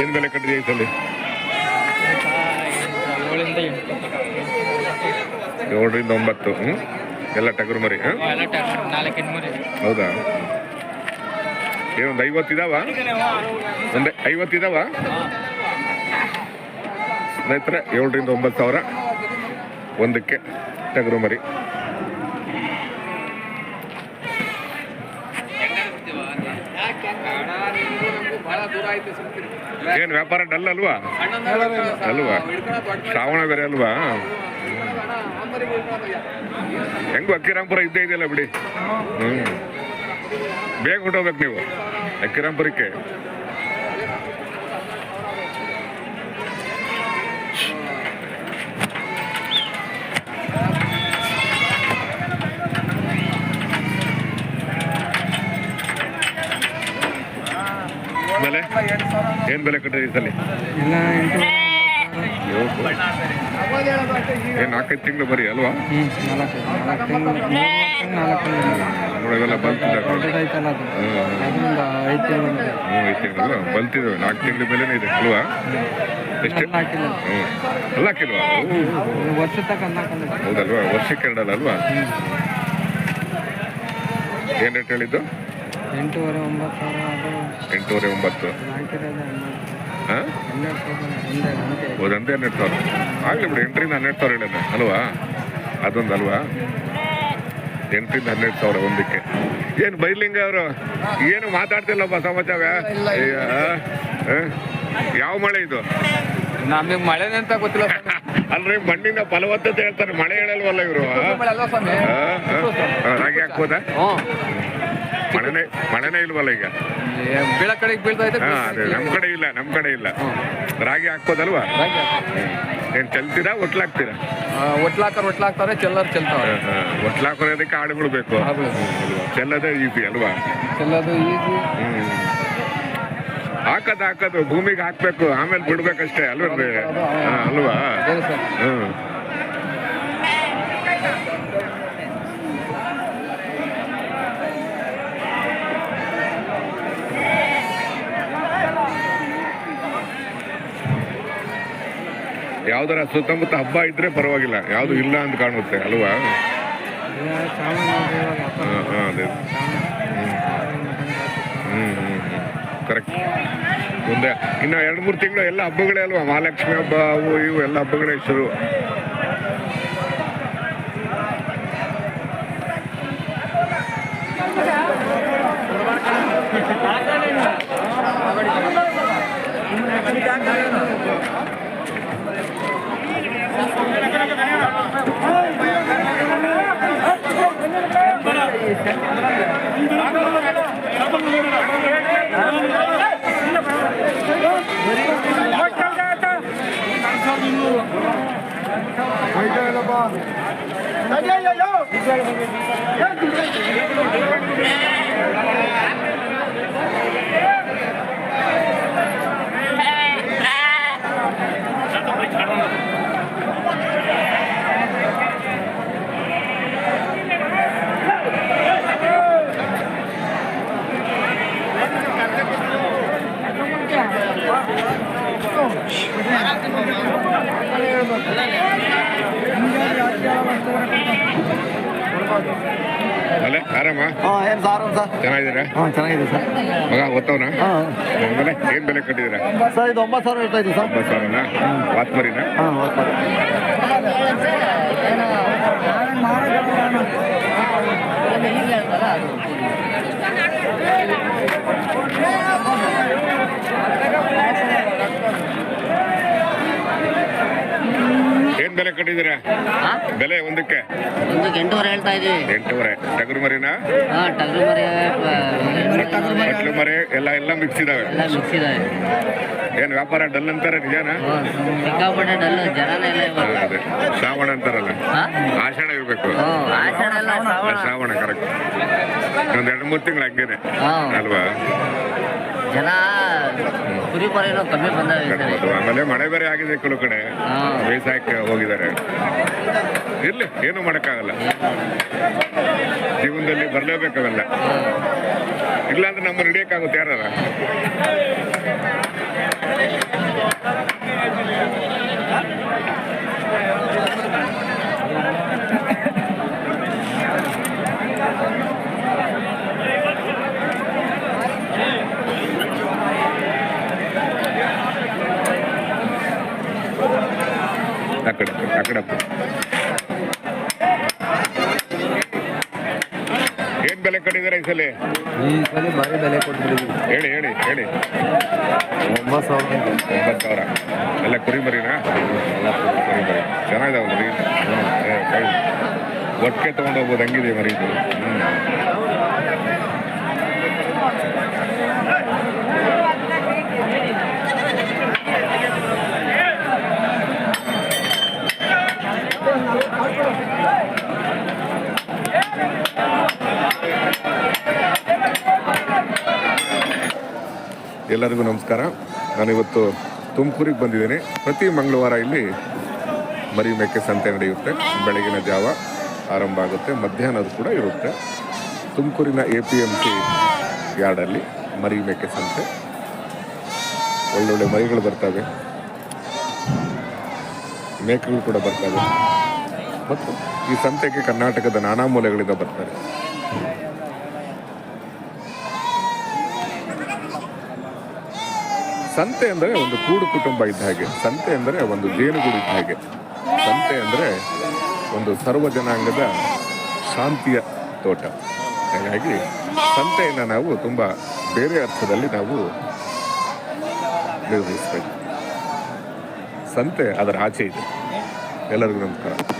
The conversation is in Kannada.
ಏನು ಬೆಲೆ ಕಟ್ಟಿದೆ ಈ ಸಲ? ಏಳರಿಂದ ಒಂಬತ್ತು ಹ್ಞೂ ಎಲ್ಲ ಟಗರು ಮರಿ. ಹೌದಾ? ಏನೊಂದು ಐವತ್ತು ಇದಾವ? ಒಂದು ಐವತ್ತು ಇದಾವ? ಸ್ನೇಹಿತರೆ, ಏಳರಿಂದ ಒಂಬತ್ತು ಸಾವಿರ. ಒಂದಕ್ಕೆ ಟಗರು ಮರಿ. ಏನು ವ್ಯಾಪಾರ ಡಲ್ ಅಲ್ವಾ? ಅಲ್ವಾ? ಶ್ರಾವಣ ಬೇರೆ ಅಲ್ವಾ? ಹೆಂಗು ಅಕ್ಕಿರಾಂಪುರ ಇದ್ದೇ ಇದೆಯಲ್ಲ ಬಿಡಿ. ಹ್ಮ್. ಬೇಗ ಹೊಟ್ಟೋಗ್ಬೇಕು ನೀವು. ಅಕ್ಕಿರಾಂಪುರಕ್ಕೆ ಬೆಲೆ? ಏನ್ ಬೆಲೆ ಕಟ್ಟಿದೆ ಈ ಸಲ? ಏನ್ ನಾಲ್ಕೈದು ತಿಂಗಳು ಬರೀ ಅಲ್ವಾ? ನಾಲ್ಕು ನಾಲ್ಕು ತಿಂಗಳು ನಾಲ್ಕು ನೋಡೋದೆಲ್ಲ ಬಲ್ತಿದ್ದಾವೆ ನಾಲ್ಕು ತಿಂಗಳ ಮೇಲೆ ಇದೆ. ಅಲ್ವಾ? ಎಷ್ಟು? ಅಲ್ಲ ಹಾಕಿಲ್ವಾ? ಹೌದಲ್ವಾ? ವರ್ಷಕ್ಕೆ ಎರಡಲ್ಲ ಅಲ್ವಾ? ಏನು ರೇಟ್ ಹೇಳಿದ್ದು? ಎಂಟೂವರೆ ಒಂಬತ್ತು ಎಂಟೂವರೆ ಒಂಬತ್ತು. ಹಾಂ? ಹೌದಂತೆ ಹನ್ನೆರಡು ಸಾವಿರ. ಆಗಲಿ ಬಿಡಿ ಎಂಟರಿಂದ ಹನ್ನೆರಡು ಸಾವಿರ ಹೇಳಿದೆ ಅಲ್ವಾ? ಅದೊಂದು ಅಲ್ವಾ ಎಂಟ್ರಿಂದ ಹನ್ನೆರಡು ಸಾವಿರ ಒಂದಕ್ಕೆ. ಏನು ಬೈಲಿಂಗ ಅವರು? ಏನು ಮಾತಾಡ್ತಿಲ್ಲಪ್ಪ ಸಮಾಚಾರ? ಯಾವ ಮಳೆ ಇದು? ನಮಗೆ ಮಳೆ ಅಂತ ಗೊತ್ತಿಲ್ಲ ಅಲ್ರಿ ಮಣ್ಣಿನ ಫಲವತ್ತತೆ ಹೇಳ್ತಾರೆ. ಮಳೆ ಹೇಳಲ್ವಲ್ಲ ಇವರು? ಹಾಗೆ ಹಾಕ್ಬೋದಾ? ಮಳೆನೇ ಮಳೆನೇ ಇಲ್ವಲ್ಲ ಈಗ? ಬೀಳ ಕಡೆಗೆ ಬೀಳ್ತಾ ಐತೆ ಹಾ ಅದೇ ನಮ್ಮ ಕಡೆ ಇಲ್ಲ ನಮ್ಮ ಕಡೆ ಇಲ್ಲ. ರಾಗಿ ಹಾಕ್ಬೋದಲ್ವಾ? ಏನ್ ಚೆಲ್ತೀರಾ ಒಟ್ಲಾಗ್ತೀರಾ ಒಟ್ಲಾಕರ್ ಒಟ್ಲಾಕ್ತಾರೆ ಚೆಲ್ಲರ್ ಚೆಲ್ತಾವೆ ಒಟ್ಲಾಕೋದಕ್ಕೆ ಆಡುಗಳು ಬೇಕು ಆಡುಗಳು. ಚೆಲ್ಲದೇ ಈಸಿ ಅಲ್ವಾ? ಚೆಲ್ಲೋದು ಹ್ಮ್. ಹಾಕದ್ ಹಾಕೋದು ಭೂಮಿಗೆ ಹಾಕ್ಬೇಕು ಆಮೇಲೆ ಬಿಡ್ಬೇಕಷ್ಟೇ ಅಲ್ವ? ಹಾ, ಅಲ್ವಾ? ಸರ್. ಹ್ಮ್. ಯಾವ್ದಾರ ಸುತ್ತಮುತ್ತ ಹಬ್ಬ ಇದ್ರೆ ಪರವಾಗಿಲ್ಲ. ಯಾವ್ದು ಇಲ್ಲ ಅಂತ ಕಾಣುತ್ತೆ, ಅಲ್ವಾ? ಅದೇ. ಹ್ಮ್ ಕರೆಕ್ಟ್ ಮುಂದೆ, ಇನ್ನು ಎರಡು ಮೂರು ತಿಂಗಳು ಎಲ್ಲ ಹಬ್ಬಗಳೇ ಅಲ್ವಾ? ಮಹಾಲಕ್ಷ್ಮಿ ಹಬ್ಬ, ಅವು ಇವು ಎಲ್ಲ ಹಬ್ಬಗಳೇ ಶುರು. అయ్యో ಅಲ್ಲೇ ಆರಾಮ ಹಾಂ ಏನು ಸಾರ್ ಸರ್ ಚೆನ್ನಾಗಿದ್ದೀರಾ? ಹಾಂ ಚೆನ್ನಾಗಿದೆ ಸರ್. ಮಗ ಓದ್ತವನ ಹಾಂ ಬೆಲೆ ಏನ್ ಬೆಲೆ ಕಟ್ಟಿದ್ದೀರಾ? ಸರ್ ಇದು ಒಂಬತ್ತು ಸಾವಿರ ಹೇಳ್ತಾ ಇದ್ದೀವಿ ಸರ್. ಒಂಬತ್ತು ಸಾವಿರನಾ? ವಾತ್ಮರಿನಾ ಹಾಂ ಓಕೆ ಏನ್ ಬೆಲೆ ಕಟ್ಟಿದಿರ ಬೆಲೆ ಒಂದಕ್ಕೆ? ಒಂದಕ್ಕೆ ಎಂಟೂವರೆ ಹೇಳ್ತಾ ಇದೀವಿ ಎಂಟೂವರೆ. ಟಗರು ಮರಿನಾ? ಹಾ ಟಗರು ಮರಿ ಮಟ್ಲು ಮರಿ ಎಲ್ಲ ಎಲ್ಲ ಮಿಕ್ಸ್ ಇದಾವೆ. ಎಲ್ಲ ಮಿಕ್ಸ್ ಇದಾವೆ. ಏನ್ ವ್ಯಾಪಾರ ಡಲ್ ಅಂತಾರೆ ನಿಜಾನ? ಡಲ್ ಸಿಕ್ಕಾಪಟ್ಟೆ ಜನನೇ ಇಲ್ಲ ಇವತ್ತು ಶ್ರಾವಣ ಅಂತಾರಲ್ಲ? ಆಷಾಢ ಇರ್ಬೇಕು. ಆಷಾಢ ಅಲ್ಲ ಶ್ರಾವಣ. ಶ್ರಾವಣ ಕರೆಕ್ಟ್ ಒಂದ್ ಎರಡು ಮೂರು ತಿಂಗಳು ಹಂಗೇನೆ. ಹಾ. ಅಲ್ವಾ? ಜನ ಕುರಿ ಮರಿನೂ ಕಮ್ಮಿ ಬಂದಿದ್ದಾರೆ ಆಮೇಲೆ ಮಳೆ ಬೇರೆ ಆಗಿದೆ ಕೆಲವು ಕಡೆ. ಬೇಸಾಯಕ್ಕೆ ಹೋಗಿದ್ದಾರೆ. ಇರ್ಲಿ ಏನು ಮಾಡೋಕ್ಕಾಗಲ್ಲ. ಜೀವನದಲ್ಲಿ ಬರ್ಲೇಬೇಕಾಗಲ್ಲ. ಇಲ್ಲಾಂದ್ರೆ ನಮ್ಮ ಹಿಡಿಯೋಕ್ಕಾಗುತ್ತೆ ಯಾರ ಕಡೆ ಆ ಏನ್ ಬೆಲೆ ಕಟ್ಟಿದಾರೆ ಈ ಸಲ? ಈ ಸಲ ಭಾರಿ ಬೆಲೆ ಕೊಟ್ಟಿದ್ದೀವಿ ಹೇಳಿ ಹೇಳಿ ಹೇಳಿ. ಒಂಬತ್ತು ಸಾವಿರ. ಒಂಬತ್ತು ಸಾವಿರ. ಎಲ್ಲ ಕುರಿ ಮರಿನಾ? ಎಲ್ಲ ಕುರಿ ಮರಿ. ಚೆನ್ನಾಗಿದಾವಲ್ಲ ಕೈ ಒಟ್ಟಿಗೆ ತೊಗೊಂಡು ಹೋಗ್ಬೋದು ಹಂಗಿದೆ ಮರಿ ಇದು. ಎಲ್ಲರಿಗೂ ನಮಸ್ಕಾರ. ನಾನಿವತ್ತು ತುಮಕೂರಿಗೆ ಬಂದಿದ್ದೀನಿ. ಪ್ರತಿ ಮಂಗಳವಾರ ಇಲ್ಲಿ ಮರಿ ಮೇಕೆ ಸಂತೆ ನಡೆಯುತ್ತೆ. ಬೆಳಗಿನ ಜಾವ ಆರಂಭ ಆಗುತ್ತೆ. ಮಧ್ಯಾಹ್ನದ ಕೂಡ ಇರುತ್ತೆ. ತುಮಕೂರಿನ ಎ ಪಿ ಎಂ ಸಿ ಯಾರ್ಡಲ್ಲಿ ಮರಿ ಮೇಕೆ ಸಂತೆ. ಒಳ್ಳೊಳ್ಳೆ ಮರಿಗಳು ಬರ್ತವೆ. ಮೇಕೆಗಳು ಕೂಡ ಬರ್ತವೆ. ಮತ್ತು ಈ ಸಂತೆಗೆ ಕರ್ನಾಟಕದ ನಾನಾ ಮೂಲೆಗಳಿಂದ ಬರ್ತಾರೆ. ಸಂತೆ ಅಂದರೆ ಒಂದು ಕೂಡು ಕುಟುಂಬ ಇದ್ದ ಹಾಗೆ. ಸಂತೆ ಅಂದರೆ ಒಂದು ಜೇನುಗೂಡು ಇದ್ದ ಹಾಗೆ. ಸಂತೆ ಅಂದರೆ ಒಂದು ಸರ್ವ ಜನಾಂಗದ ಶಾಂತಿಯ ತೋಟ. ಹಾಗಾಗಿ ಸಂತೆಯನ್ನು ನಾವು ತುಂಬ ಬೇರೆ ಅರ್ಥದಲ್ಲಿ ನಾವು ನಿರ್ವಹಿಸಬೇಕು. ಸಂತೆ ಅದರ ಆಚೆ ಇದೆ. ಎಲ್ಲರಿಗೂ ನಮಸ್ಕಾರ.